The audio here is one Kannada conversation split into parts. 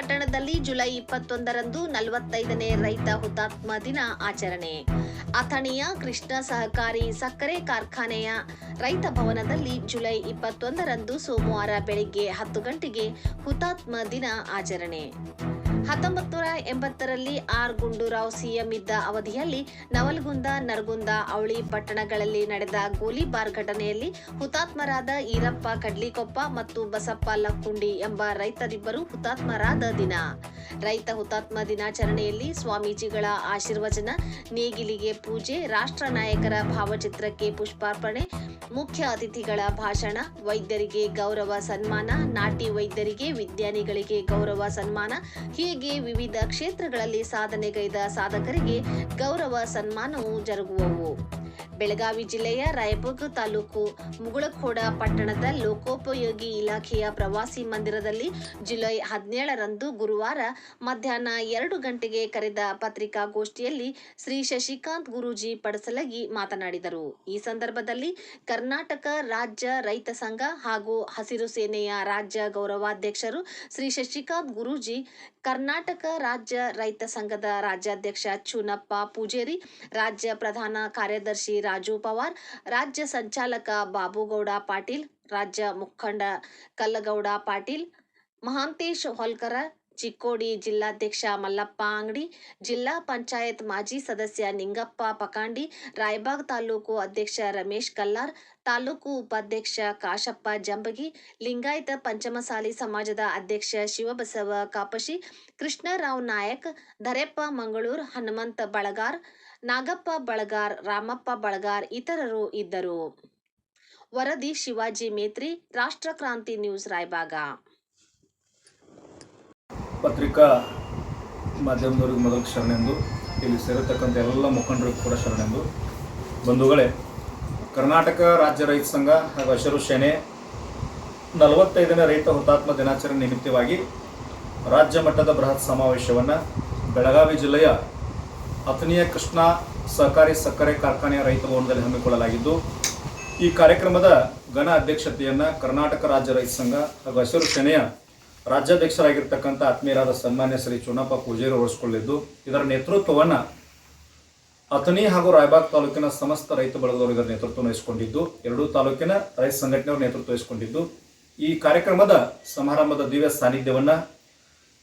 ಪಟ್ಟಣದಲ್ಲಿ ಜುಲೈ ಇಪ್ಪತ್ತೊಂದರಂದು ನಲವತ್ತೈದನೇ ರೈತ ಹುತಾತ್ಮ ದಿನ ಆಚರಣೆ. ಅಥಣಿಯ ಕೃಷ್ಣ ಸಹಕಾರಿ ಸಕ್ಕರೆ ಕಾರ್ಖಾನೆಯ ರೈತ ಭವನದಲ್ಲಿ ಜುಲೈ ಇಪ್ಪತ್ತೊಂದರಂದು ಸೋಮವಾರ ಬೆಳಿಗ್ಗೆ ಹತ್ತು ಗಂಟೆಗೆ ಹುತಾತ್ಮ ದಿನ ಆಚರಣೆ. ಹತ್ತೊಂಬತ್ತು ನೂರ ಎಂಬತ್ತರಲ್ಲಿ ಆರ್ ಗುಂಡೂರಾವ್ ಸಿಎಂ ಇದ್ದ ಅವಧಿಯಲ್ಲಿ ನವಲಗುಂದ, ನರಗುಂದ, ಅವಳಿ ಪಟ್ಟಣಗಳಲ್ಲಿ ನಡೆದ ಗೋಲಿಬಾರ್ ಘಟನೆಯಲ್ಲಿ ಹುತಾತ್ಮರಾದ ಈರಪ್ಪ, ಕಡ್ಲಿಕೊಪ್ಪ ಮತ್ತು ಬಸಪ್ಪ ಲಕ್ಕುಂಡಿ ಎಂಬ ರೈತರಿಬ್ಬರು ಹುತಾತ್ಮರಾದ ದಿನ. ರೈತ ಹುತಾತ್ಮ ದಿನಾಚರಣೆಯಲ್ಲಿ ಸ್ವಾಮೀಜಿಗಳ ಆಶೀರ್ವಚನ, ನೇಗಿಲಿಗೆ ಪೂಜೆ, ರಾಷ್ಟ್ರ ನಾಯಕರ ಭಾವಚಿತ್ರಕ್ಕೆ ಪುಷ್ಪಾರ್ಪಣೆ, ಮುಖ್ಯ ಅತಿಥಿಗಳ ಭಾಷಣ, ವೈದ್ಯರಿಗೆ ಗೌರವ ಸನ್ಮಾನ, ನಾಟಿ ವೈದ್ಯರಿಗೆ ವಿಜ್ಞಾನಿಗಳಿಗೆ ಗೌರವ ಸನ್ಮಾನ, ಹೀಗೆ ವಿವಿಧ ಕ್ಷೇತ್ರಗಳಲ್ಲಿ ಸಾಧನೆಗೈದ ಸಾಧಕರಿಗೆ ಗೌರವ ಸನ್ಮಾನವು ಜರುಗುವವು. ಬೆಳಗಾವಿ ಜಿಲ್ಲೆಯ ರಾಯಬುರ್ಗ್ ತಾಲೂಕು ಮುಗುಳಖೋಡ ಪಟ್ಟಣದ ಲೋಕೋಪಯೋಗಿ ಇಲಾಖೆಯ ಪ್ರವಾಸಿ ಮಂದಿರದಲ್ಲಿ ಜುಲೈ ಹದಿನೇಳರಂದು ಗುರುವಾರ ಮಧ್ಯಾಹ್ನ ಎರಡು ಗಂಟೆಗೆ ಕರೆದ ಪತ್ರಿಕಾಗೋಷ್ಠಿಯಲ್ಲಿ ಶ್ರೀ ಶಶಿಕಾಂತ್ ಗುರೂಜಿ ಪಡಸಲಗಿ ಮಾತನಾಡಿದರು. ಈ ಸಂದರ್ಭದಲ್ಲಿ ಕರ್ನಾಟಕ ರಾಜ್ಯ ರೈತ ಸಂಘ ಹಾಗೂ ಹಸಿರು ಸೇನೆಯ ರಾಜ್ಯ ಗೌರವಾಧ್ಯಕ್ಷರು ಶ್ರೀ ಶಶಿಕಾಂತ್ ಗುರೂಜಿ, ಕರ್ನಾಟಕ ರಾಜ್ಯ ರೈತ ಸಂಘದ ರಾಜ್ಯಾಧ್ಯಕ್ಷ ಚುನಪ್ಪ ಪೂಜೇರಿ, ರಾಜ್ಯ ಪ್ರಧಾನ ಕಾರ್ಯದರ್ಶಿ ರಾಜು ಪವಾರ್, ರಾಜ್ಯ ಸಂಚಾಲಕ ಬಾಬುಗೌಡ ಪಾಟೀಲ್, ರಾಜ್ಯ ಮುಖಂಡ ಕಲ್ಲಗೌಡ ಪಾಟೀಲ್, ಮಹಾಂತೇಶ್ ಹೊಲ್ಕರ, ಚಿಕ್ಕೋಡಿ ಜಿಲ್ಲಾಧ್ಯಕ್ಷ ಮಲ್ಲಪ್ಪ ಅಂಗಡಿ, ಜಿಲ್ಲಾ ಪಂಚಾಯತ್ ಮಾಜಿ ಸದಸ್ಯ ನಿಂಗಪ್ಪ ಪಕಾಂಡಿ, ರಾಯಬಾಗ್ ತಾಲೂಕು ಅಧ್ಯಕ್ಷ ರಮೇಶ್ ಕಲ್ಲಾರ್, ತಾಲೂಕು ಉಪಾಧ್ಯಕ್ಷ ಕಾಶಪ್ಪ ಜಂಬಗಿ, ಲಿಂಗಾಯತ ಪಂಚಮಸಾಲಿ ಸಮಾಜದ ಅಧ್ಯಕ್ಷ ಶಿವಬಸವ ಕಾಪಶಿ, ಕೃಷ್ಣರಾವ್ ನಾಯಕ್ ಧರೆಪ್ಪ ಮಂಗಳೂರು, ಹನುಮಂತ ಬಳಗಾರ್ ನಾಗಪ್ಪ ಬಳಗಾರ್, ರಾಮಪ್ಪ ಬಳಗಾರ್ ಇತರರು ಇದ್ದರು. ವರದಿ ಶಿವಾಜಿ ಮೇತ್ರಿ, ರಾಷ್ಟ್ರ ಕ್ರಾಂತಿ ನ್ಯೂಸ್ ರಾಯಭಾಗ. ಪತ್ರಿಕಾ ಮಾಧ್ಯಮದವರಿಗೆ ಮೊದಲು ಶರಣೆಂದು ಇಲ್ಲಿ ಸೇರತಕ್ಕಂಥ ಎಲ್ಲ ಮುಖಂಡರಿಗೂ ಕೂಡ ಶರಣೆಂದು. ಬಂಧುಗಳೇ, ಕರ್ನಾಟಕ ರಾಜ್ಯ ರೈತ ಸಂಘ ಹಾಗೂ ಹಸಿರು ಸೇನೆ ನಲವತ್ತೈದನೇ ರೈತ ಹುತಾತ್ಮ ದಿನಾಚರಣೆ ನಿಮಿತ್ತವಾಗಿ ರಾಜ್ಯ ಮಟ್ಟದ ಬೃಹತ್ ಸಮಾವೇಶವನ್ನು ಬೆಳಗಾವಿ ಜಿಲ್ಲೆಯ ಅಥಣಿಯ ಕೃಷ್ಣ ಸಹಕಾರಿ ಸಕ್ಕರೆ ಕಾರ್ಖಾನೆಯ ರೈತ ಭವನದಲ್ಲಿ ಹಮ್ಮಿಕೊಳ್ಳಲಾಗಿದ್ದು, ಈ ಕಾರ್ಯಕ್ರಮದ ಘನ ಅಧ್ಯಕ್ಷತೆಯನ್ನು ಕರ್ನಾಟಕ ರಾಜ್ಯ ರೈತ ಸಂಘ ಹಾಗೂ ಹಸಿರು ಸೇನೆಯ ರಾಜ್ಯಾಧ್ಯಕ್ಷರಾಗಿರ್ತಕ್ಕಂಥ ಆತ್ಮೀಯರಾದ ಸನ್ಮಾನ್ಯ ಶ್ರೀ ಚುನಪ್ಪ ಪೂಜಾರಿ ವಹಿಸಿಕೊಳ್ಳಿದ್ದು ಇದರ ನೇತೃತ್ವವನ್ನು ಅಥಣಿ ಹಾಗೂ ರಾಯಬಾಗ್ ತಾಲೂಕಿನ ಸಮಸ್ತ ರೈತ ಬಳಗದವರು ಇದರ ನೇತೃತ್ವ ವಹಿಸಿಕೊಂಡಿದ್ದು, ಎರಡೂ ತಾಲೂಕಿನ ರೈತ ಸಂಘಟನೆಯವರು ನೇತೃತ್ವ ವಹಿಸಿಕೊಂಡಿದ್ದು, ಈ ಕಾರ್ಯಕ್ರಮದ ಸಮಾರಂಭದ ದಿವ್ಯ ಸಾನ್ನಿಧ್ಯವನ್ನು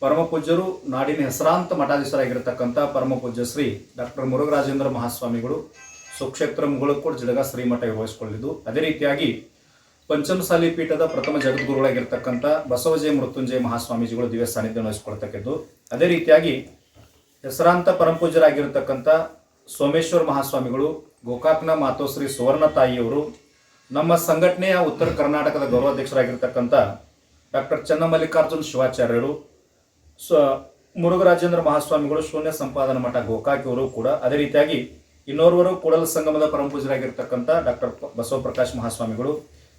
ಪರಮ ಪೂಜ್ಯರು ನಾಡಿನ ಹೆಸರಾಂತ ಮಠಾಧೀಶರಾಗಿರತಕ್ಕಂಥ ಪರಮ ಪೂಜ್ಯ ಶ್ರೀ ಡಾಕ್ಟರ್ ಮುರುಘರಾಜೇಂದ್ರ ಮಹಾಸ್ವಾಮಿಗಳು, ಸುಕ್ಷೇತ್ರ ಮುಗಳಕೋಡ್ ಜಿಡಗ ಶ್ರೀಮಠ ವಹಿಸಿಕೊಳ್ಳಿದ್ದು ಅದೇ ರೀತಿಯಾಗಿ ಪಂಚಮಸಾಲಿ ಪೀಠದ ಪ್ರಥಮ ಜಗದ್ಗುರುಗಳಾಗಿರ್ತಕ್ಕಂಥ ಬಸವಜಯ ಮೃತ್ಯುಂಜಯ ಮಹಾಸ್ವಾಮೀಜಿಗಳು ದಿವ್ಯ ಸಾನ್ನಿಧ್ಯ ವಹಿಸಿಕೊಳ್ತಕ್ಕದ್ದು. ಅದೇ ರೀತಿಯಾಗಿ ಹೆಸರಾಂತ ಪರಮಪೂಜ್ಯರಾಗಿರ್ತಕ್ಕಂಥ ಸೋಮೇಶ್ವರ ಮಹಾಸ್ವಾಮಿಗಳು, ಗೋಕಾಕ್ನ ಮಾತೋಶ್ರೀ ಸುವರ್ಣ ತಾಯಿಯವರು, ನಮ್ಮ ಸಂಘಟನೆಯ ಉತ್ತರ ಕರ್ನಾಟಕದ ಗೌರವಾಧ್ಯಕ್ಷರಾಗಿರ್ತಕ್ಕಂಥ ಡಾಕ್ಟರ್ ಚನ್ನಮಲ್ಲಿಕಾರ್ಜುನ್ ಶಿವಾಚಾರ್ಯರು ಸ ಮುರುಘರಾಜೇಂದ್ರ ಮಹಾಸ್ವಾಮಿಗಳು ಶೂನ್ಯ ಸಂಪಾದನಾ ಮಠ ಗೋಕಾಕಿಯವರು ಕೂಡ ಅದೇ ರೀತಿಯಾಗಿ ಇನ್ನೋರ್ವರು ಕೂಡಲ ಸಂಗಮದ ಪರಮಪೂಜರಾಗಿರ್ತಕ್ಕಂಥ ಡಾಕ್ಟರ್ ಬಸವಪ್ರಕಾಶ್ ಮಹಾಸ್ವಾಮಿಗಳು,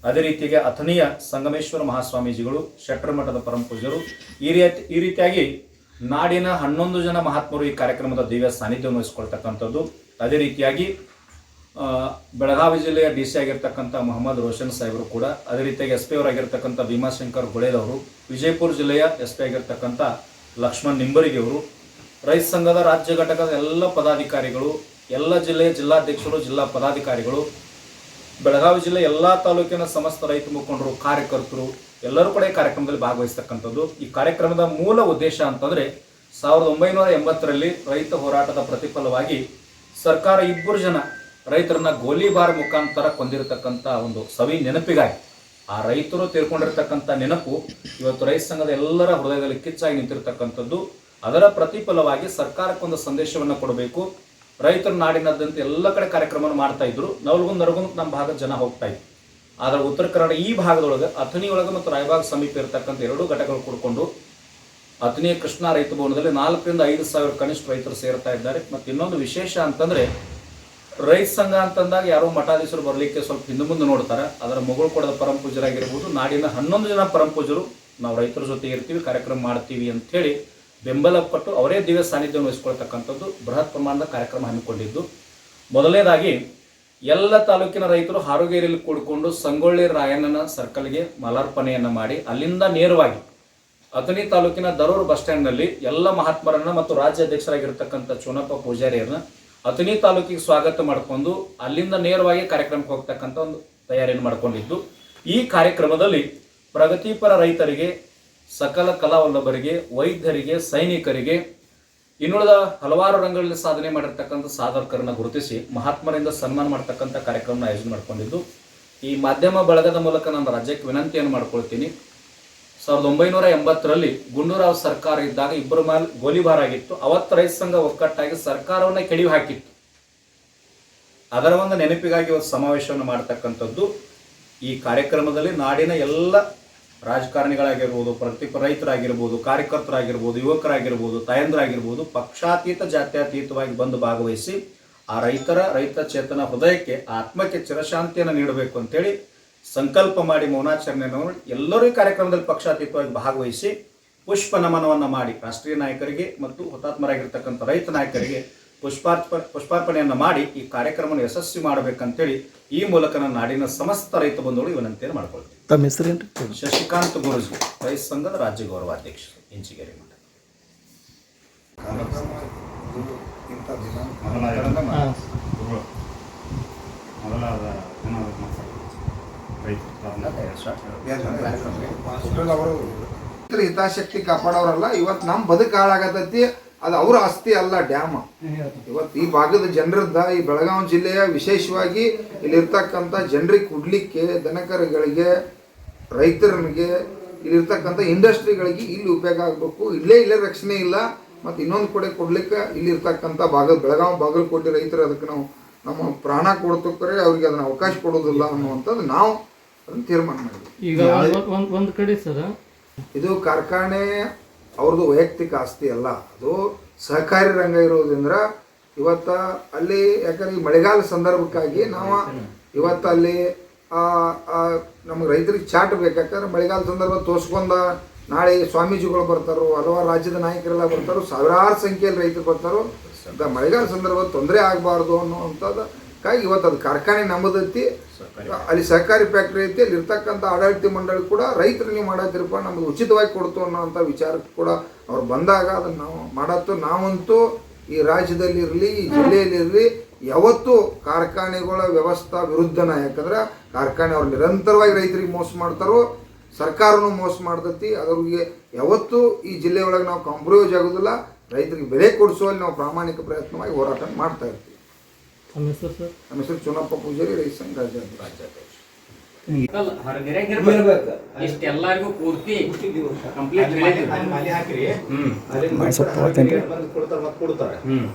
ಅದೇ ರೀತಿಯಾಗಿ ಅಥನಿಯ ಸಂಗಮೇಶ್ವರ ಮಹಾಸ್ವಾಮೀಜಿಗಳು, ಶೆಟ್ಟರ್ ಮಠದ ಪೂಜರು ಈ ರೀತಿ ಈ ರೀತಿಯಾಗಿ ನಾಡಿನ ಹನ್ನೊಂದು ಜನ ಮಹಾತ್ಮರು ಈ ಕಾರ್ಯಕ್ರಮದ ದಿವ್ಯ ಸಾನ್ನಿಧ್ಯವನ್ನು ವಹಿಸಿಕೊಳ್ತಕ್ಕಂಥದ್ದು. ಅದೇ ರೀತಿಯಾಗಿ ಬೆಳಗಾವಿ ಜಿಲ್ಲೆಯ ಡಿ ಸಿ ಆಗಿರ್ತಕ್ಕಂಥ ಮೊಹಮ್ಮದ್ ರೋಷನ್ ಸಾಹೇಬರು ಕೂಡ ಅದೇ ರೀತಿಯಾಗಿ ಎಸ್ ಪಿ ಅವರಾಗಿರ್ತಕ್ಕಂಥ ಭೀಮಾಶಂಕರ್ ಗುಳೇದವರು ವಿಜಯಪುರ ಜಿಲ್ಲೆಯ ಎಸ್ ಪಿ ಆಗಿರ್ತಕ್ಕಂಥ ಲಕ್ಷ್ಮಣ್ ನಿಂಬರಿಗೆ ಅವರು, ರೈತ ಸಂಘದ ರಾಜ್ಯ ಘಟಕದ ಎಲ್ಲ ಪದಾಧಿಕಾರಿಗಳು, ಎಲ್ಲ ಜಿಲ್ಲೆಯ ಜಿಲ್ಲಾಧ್ಯಕ್ಷರು, ಜಿಲ್ಲಾ ಪದಾಧಿಕಾರಿಗಳು, ಬೆಳಗಾವಿ ಜಿಲ್ಲೆ ಎಲ್ಲ ತಾಲೂಕಿನ ಸಮಸ್ತ ರೈತ ಮುಖಂಡರು, ಕಾರ್ಯಕರ್ತರು, ಎಲ್ಲರೂ ಕೂಡ ಈ ಕಾರ್ಯಕ್ರಮದಲ್ಲಿ ಭಾಗವಹಿಸ್ತಕ್ಕಂಥದ್ದು. ಈ ಕಾರ್ಯಕ್ರಮದ ಮೂಲ ಉದ್ದೇಶ ಅಂತಂದರೆ ಸಾವಿರದ ಒಂಬೈನೂರ ಎಂಬತ್ತರಲ್ಲಿ ರೈತ ಹೋರಾಟದ ಪ್ರತಿಫಲವಾಗಿ ಸರ್ಕಾರ ಇಬ್ಬರು ಜನ ರೈತರನ್ನ ಗೋಲಿಬಾರ್ ಮುಖಾಂತರ ಕೊಂದಿರತಕ್ಕಂಥ ಒಂದು ಸವಿ ನೆನಪಿಗಾಗಿ, ಆ ರೈತರು ತೀರ್ಕೊಂಡಿರ್ತಕ್ಕಂಥ ನೆನಪು ಇವತ್ತು ರೈತ ಸಂಘದ ಎಲ್ಲರ ಹೃದಯದಲ್ಲಿ ಕಿಚ್ಚಾಗಿ ನಿಂತಿರ್ತಕ್ಕಂಥದ್ದು. ಅದರ ಪ್ರತಿಫಲವಾಗಿ ಸರ್ಕಾರಕ್ಕೊಂದು ಸಂದೇಶವನ್ನು ಕೊಡಬೇಕು. ರೈತರ ನಾಡಿನಾದ್ಯಂತ ಎಲ್ಲ ಕಡೆ ಕಾರ್ಯಕ್ರಮವನ್ನು ಮಾಡ್ತಾ ಇದ್ರು. ನವಲಗುಂದ್, ನರಗುಂದ್ ನಮ್ಮ ಭಾಗದ ಜನ ಹೋಗ್ತಾ ಇದ್ರು. ಆದ್ರೆ ಉತ್ತರ ಕನ್ನಡ ಈ ಭಾಗದೊಳಗೆ, ಅಥಣಿ ಒಳಗೆ ಮತ್ತು ರಾಯಬಾಗ್ ಸಮೀಪ ಇರತಕ್ಕಂಥ ಎರಡು ಘಟಕಗಳು ಕೂಡಿಕೊಂಡು ಅಥಣಿಯ ಕೃಷ್ಣ ರೈತ ಭವನದಲ್ಲಿ ನಾಲ್ಕರಿಂದ ಐದು ಸಾವಿರ ಕನಿಷ್ಠ ರೈತರು ಸೇರ್ತಾ ಇದ್ದಾರೆ. ಮತ್ತು ಇನ್ನೊಂದು ವಿಶೇಷ ಅಂತಂದ್ರೆ ರೈತ ಸಂಘ ಅಂತಂದಾಗ ಯಾರೋ ಮಠಾಧೀಶರು ಬರಲಿಕ್ಕೆ ಸ್ವಲ್ಪ ಹಿಂದೆ ಮುಂದೆ ನೋಡ್ತಾರೆ. ಅದರ ಮಗಳು ಕೊಡದ ಪರಮ ಪೂಜರಾಗಿರ್ಬೋದು ನಾಡಿನ ಹನ್ನೊಂದು ಜನ ಪರಮ ಪೂಜರು ನಾವು ರೈತರ ಜೊತೆ ಇರ್ತೀವಿ, ಕಾರ್ಯಕ್ರಮ ಮಾಡ್ತೀವಿ ಅಂತ ಹೇಳಿ ಬೆಂಬಲ ಪಟ್ಟು ಅವರೇ ದಿವ್ಯ ಸಾನ್ನಿಧ್ಯವನ್ನು ವಹಿಸ್ಕೊಳ್ತಕ್ಕಂಥದ್ದು ಬೃಹತ್ ಪ್ರಮಾಣದ ಕಾರ್ಯಕ್ರಮ ಹಮ್ಮಿಕೊಂಡಿದ್ದು. ಮೊದಲನೇದಾಗಿ, ಎಲ್ಲ ತಾಲೂಕಿನ ರೈತರು ಹಾರುಗೇರಿಯಲ್ಲಿ ಕೂಡಿಕೊಂಡು ಸಂಗೊಳ್ಳಿ ರಾಯಣ್ಣನ ಸರ್ಕಲ್ಗೆ ಮಲಾರ್ಪಣೆಯನ್ನು ಮಾಡಿ ಅಲ್ಲಿಂದ ನೇರವಾಗಿ ಅಥಣಿ ತಾಲೂಕಿನ ದರೂರು ಬಸ್ ಸ್ಟ್ಯಾಂಡ್ನಲ್ಲಿ ಎಲ್ಲ ಮಹಾತ್ಮರನ್ನ ಮತ್ತು ರಾಜ್ಯಾಧ್ಯಕ್ಷರಾಗಿರ್ತಕ್ಕಂಥ ಚುನಪ್ಪ ಪೂಜಾರಿಯರನ್ನ ಅಥಣಿ ತಾಲೂಕಿಗೆ ಸ್ವಾಗತ ಮಾಡಿಕೊಂಡು ಅಲ್ಲಿಂದ ನೇರವಾಗಿ ಕಾರ್ಯಕ್ರಮಕ್ಕೆ ಹೋಗ್ತಕ್ಕಂಥ ಒಂದು ತಯಾರಿಯನ್ನು ಮಾಡಿಕೊಂಡಿದ್ದು, ಈ ಕಾರ್ಯಕ್ರಮದಲ್ಲಿ ಪ್ರಗತಿಪರ ರೈತರಿಗೆ, ಸಕಲ ಕಲಾವಲ್ಲಭರಿಗೆ ವೈದ್ಯರಿಗೆ, ಸೈನಿಕರಿಗೆ, ಇನ್ನುಳಿದ ಹಲವಾರು ರಂಗಗಳಲ್ಲಿ ಸಾಧನೆ ಮಾಡಿರ್ತಕ್ಕಂಥ ಸಾಧಕರನ್ನು ಗುರುತಿಸಿ ಮಹಾತ್ಮರಿಂದ ಸನ್ಮಾನ ಮಾಡ್ತಕ್ಕಂಥ ಕಾರ್ಯಕ್ರಮ ಆಯೋಜನೆ ಮಾಡ್ಕೊಂಡಿದ್ದು, ಈ ಮಾಧ್ಯಮ ಬಳಗದ ಮೂಲಕ ನಾನು ರಾಜ್ಯಕ್ಕೆ ವಿನಂತಿಯನ್ನು ಮಾಡ್ಕೊಳ್ತೀನಿ. ಸಾವಿರದ ಒಂಬೈನೂರ ಎಂಬತ್ತರಲ್ಲಿ ಗುಂಡೂರಾವ್ ಸರ್ಕಾರ ಇದ್ದಾಗ ಇಬ್ಬರ ಮೇಲೆ ಗೋಲಿಬಾರ್ ಆಗಿತ್ತು. ಅವತ್ತು ರೈತ ಸಂಘ ಒಕ್ಕಟ್ಟಾಗಿ ಸರ್ಕಾರವನ್ನ ಕೆಡಿವು ಹಾಕಿತ್ತು. ಅದರ ಒಂದು ನೆನಪಿಗಾಗಿ ಒಂದು ಸಮಾವೇಶವನ್ನು ಮಾಡ್ತಕ್ಕಂಥದ್ದು. ಈ ಕಾರ್ಯಕ್ರಮದಲ್ಲಿ ನಾಡಿನ ಎಲ್ಲ ರಾಜಕಾರಣಿಗಳಾಗಿರ್ಬೋದು ಪ್ರತಿಪ ರೈತರಾಗಿರ್ಬೋದು, ಕಾರ್ಯಕರ್ತರಾಗಿರ್ಬೋದು, ಯುವಕರಾಗಿರ್ಬೋದು, ತಾಯಂದ್ರಾಗಿರ್ಬೋದು ಪಕ್ಷಾತೀತ, ಜಾತ್ಯತೀತವಾಗಿ ಬಂದು ಭಾಗವಹಿಸಿ ಆ ರೈತರ, ರೈತ ಚೇತನ ಹೃದಯಕ್ಕೆ, ಆತ್ಮಕ್ಕೆ ಚಿರಶಾಂತಿಯನ್ನು ನೀಡಬೇಕು ಅಂತೇಳಿ ಸಂಕಲ್ಪ ಮಾಡಿ ಮೌನಾಚರಣೆಯನ್ನು ಎಲ್ಲರೂ ಈ ಕಾರ್ಯಕ್ರಮದಲ್ಲಿ ಪಕ್ಷಾತೀತವಾಗಿ ಭಾಗವಹಿಸಿ ಪುಷ್ಪ ನಮನವನ್ನು ಮಾಡಿ ರಾಷ್ಟ್ರೀಯ ನಾಯಕರಿಗೆ ಮತ್ತು ಹುತಾತ್ಮರಾಗಿರ್ತಕ್ಕಂಥ ರೈತ ನಾಯಕರಿಗೆ ಪುಷ್ಪಾರ್ಪ ಪುಷ್ಪಾರ್ಪಣೆಯನ್ನು ಮಾಡಿ ಈ ಕಾರ್ಯಕ್ರಮವನ್ನು ಯಶಸ್ವಿ ಮಾಡಬೇಕಂತೇಳಿ ಈ ಮೂಲಕ ನನ್ನ ನಾಡಿನ ಸಮಸ್ತ ರೈತ ಬಂಧುಗಳು ವಿನಂತಿಯನ್ನು ಮಾಡ್ಕೊಳ್ತೀನಿ. ತಮ್ಮ ಹೆಸರೇನು ಶಶಿಕಾಂತ್ ಗುರುಜಿ ರೈತ ಸಂಘದ ರಾಜ್ಯ ಗೌರವಾಧ್ಯಕ್ಷ ಇಂಚಿಗೇರಿ ಮಠ ರೈತರ ಹಿತಾಸಕ್ತಿ ಕಾಪಾಡೋರಲ್ಲ ಇವತ್ತು ನಮ್ಮ ಬದುಕು ಹಾಳಾಗತೈತಿ, ಅದು ಅವ್ರ ಆಸ್ತಿ ಅಲ್ಲ ಡ್ಯಾಮ್. ಇವತ್ತು ಈ ಭಾಗದ ಜನರದ್ದ, ಈ ಬೆಳಗಾವಿ ಜಿಲ್ಲೆಯ ವಿಶೇಷವಾಗಿ ಇಲ್ಲಿರ್ತಕ್ಕಂಥ ಜನರಿಗೆ ಕುಡ್ಲಿಕ್ಕೆ, ದನಕರುಗಳಿಗೆ ರೈತರಿಗೆ ಇಲ್ಲಿರ್ತಕ್ಕಂಥ ಇಂಡಸ್ಟ್ರಿಗಳಿಗೆ ಇಲ್ಲಿ ಉಪಯೋಗ ಆಗಬೇಕು. ಇಲ್ಲೇ ಇಲ್ಲೇ ರಕ್ಷಣೆ ಇಲ್ಲ, ಮತ್ತು ಇನ್ನೊಂದು ಕಡೆ ಕೊಡ್ಲಿಕ್ಕೆ ಇಲ್ಲಿರ್ತಕ್ಕಂಥ ಭಾಗದ ಬೆಳಗಾವಿ ಬಾಗಲಕೋಟೆ ರೈತರು ಅದಕ್ಕೆ ನಾವು ನಮ್ಮ ಪ್ರಾಣ ಕೊಡ್ತಕ್ಕರೆ, ಅವ್ರಿಗೆ ಅದನ್ನ ಅವಕಾಶ ಕೊಡೋದಿಲ್ಲ ಅನ್ನುವಂಥದ್ದು ನಾವು ಅದನ್ನ ತೀರ್ಮಾನ ಮಾಡಿದ್ವಿ ಈಗ ಒಂದು ಕಡೆ ಸರ್. ಇದು ಕಾರ್ಖಾನೆ ಅವ್ರದ್ದು ವೈಯಕ್ತಿಕ ಆಸ್ತಿ ಅಲ್ಲ. ಅದು ಸಹಕಾರಿ ರಂಗ ಇರೋದ್ರಿಂದ ಇವತ್ತ ಅಲ್ಲಿ ಯಾಕಂದ್ರೆ ಈ ಮಳೆಗಾಲ ಸಂದರ್ಭಕ್ಕಾಗಿ ನಾವು ಇವತ್ತು ಅಲ್ಲಿ ಆ, ಆ, ನಮ್ಗೆ ರೈತರಿಗೆ ಚಾಟ್ ಬೇಕು. ಯಾಕಂದ್ರೆ ಮಳೆಗಾಲ ಸಂದರ್ಭ ತೋರ್ಸ್ಕೊಂಡ ನಾಳೆ ಸ್ವಾಮೀಜಿಗಳು ಬರ್ತಾರೋ ಹಲವಾರು ರಾಜ್ಯದ ನಾಯಕರೆಲ್ಲ ಬರ್ತಾರೋ ಸಾವಿರಾರು ಸಂಖ್ಯೆಯಲ್ಲಿ ರೈತರು ಬರ್ತಾರೋ. ಮಳೆಗಾಲ ಸಂದರ್ಭ ತೊಂದರೆ ಆಗಬಾರ್ದು ಅನ್ನೋವಂಥದ್ದಕ್ಕಾಗಿ ಇವತ್ತು ಅದು ಕಾರ್ಖಾನೆ ನಮ್ಮದೈತಿ ಅಲ್ಲಿ ಸಹಕಾರಿ ಫ್ಯಾಕ್ಟ್ರಿ ಐತಿ ಅಲ್ಲಿ ಇರ್ತಕ್ಕಂಥ ಆಡಳಿತ ಮಂಡಳಿ ಕೂಡ ರೈತರಿಗೆ ಮಾಡತ್ತೀರಪ್ಪ ನಮ್ಗೆ ಉಚಿತವಾಗಿ ಕೊಡ್ತು ಅನ್ನೋಂಥ ವಿಚಾರಕ್ಕೆ ಕೂಡ ಅವ್ರು ಬಂದಾಗ ಅದನ್ನು ನಾವು ಮಾಡತ್ತು. ನಾವಂತೂ ಈ ರಾಜ್ಯದಲ್ಲಿ ಇರಲಿ ಈ ಜಿಲ್ಲೆಯಲ್ಲಿರಲಿ ಯಾವತ್ತೂ ಕಾರ್ಖಾನೆಗಳ ವ್ಯವಸ್ಥಾ ವಿರುದ್ಧನ. ಯಾಕಂದ್ರೆ ಕಾರ್ಖಾನೆ ಅವ್ರು ನಿರಂತರವಾಗಿ ರೈತರಿಗೆ ಮೋಸ ಮಾಡ್ತಾರೋ ಸರ್ಕಾರನೂ ಮೋಸ ಮಾಡ್ತತಿ. ಅದ್ರಿಗೆ ಯಾವತ್ತೂ ಈ ಜಿಲ್ಲೆ ಒಳಗೆ ನಾವು ಕಾಂಪ್ರಮೈಸ್ ಆಗೋದಿಲ್ಲ. ರೈತರಿಗೆ ಬೆಲೆ ಕೊಡಿಸುವಲ್ಲಿ ನಾವು ಪ್ರಾಮಾಣಿಕ ಪ್ರಯತ್ನವಾಗಿ ಹೋರಾಟ ಮಾಡ್ತಾ ಇರ್ತೀವಿ. ಹೆಸರು ಸರ್ ನಮ್ಮ ಹೆಸರು ಚುನಪ್ಪ ಪೂಜಾರಿ ರೈತ ಸಂಘ ರಾಜ್ಯಾಧ್ಯಕ್ಷ ಪೂರ್ತಿ ಕಂಪ್ಲೀಟ್.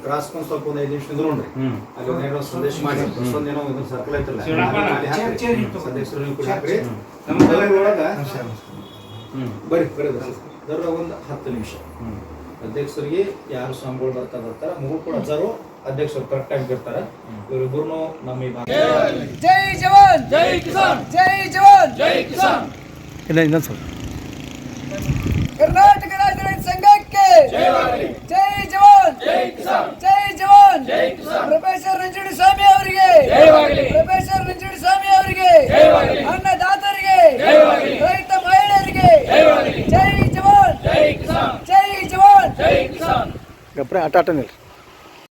ಕ್ರಾಸ್ ಬಂದ್ ಸ್ವಲ್ಪ ಒಂದ್ ಐದು ನಿಮಿಷ ನಿಂದ್ರೋಣ್ರಿ ಹ್ಮ್. ಅಲ್ಲಿ ಒಂದ್ ಏನೋ ಸಂದೇಶ ಮಾಡಿ ಒಂದ್ ಏನೋ ಒಂದು ಸರ್ಕಲ್ ಐತಲ್ಲ ಹಾಕ್ರಿ. ಒಳಗ. ಬರ್ರಿ ಬರ್ರಿ ಬರ್ರಿ. ಒಂದ್ ಹತ್ತು ನಿಮಿಷ ಹ್ಮ್. ಅಧ್ಯಕ್ಷರಿಗೆ ಯಾರು ಸ್ವಾಮಿಗಳು ಬರ್ತಾ ಬರ್ತಾರ ಮೂರು ಕೂಡ ಅಧ್ಯಕ್ಷರು ಕರೆಕ್ಟ್ ಆಗಿ ಇವರು ಇವರಿಬ್ಬರು ನಮ್ಮ ಈ ಜೈ ಜವಾನ್. ಜೈ ಕಿಸಾನ್. ಜೈ ಜವಾನ್. ಜೈ ಕಿಸಾನ್. ಇಲ್ಲ ಇನ್ನೊಂದು ಸರ್ ಕರ್ನಾಟಕ ರಾಜ್ಯ ರೈತ ಸಂಘಕ್ಕೆ ಜೈ ಜವಾನ್. ಜೈ ಕಿಸಾನ್. ಜೈ ಜವಾನ್. ಜೈ ಕಿಸಾನ್. ಪ್ರೊಫೆಸರ್ ರಂಜುಡಿ ಸ್ವಾಮಿ ಅವರಿಗೆ. ಪ್ರೊಫೆಸರ್ ರಂಜುಡಿ ಸ್ವಾಮಿ ಅವರಿಗೆ. ಅನ್ನದಾತರಿಗೆ. ರೈತ ಮಹಿಳೆಯರಿಗೆ. ಜೈ ಜವಾನ್. ಜೈ ಕಿಸಾನ್. ಜೈ ಜವಾನ್. ಜೈ ಕಿಸಾನ್. ಗಪ್ರೆ ಆಟ ಆಟ ನಿಲ್ರಿ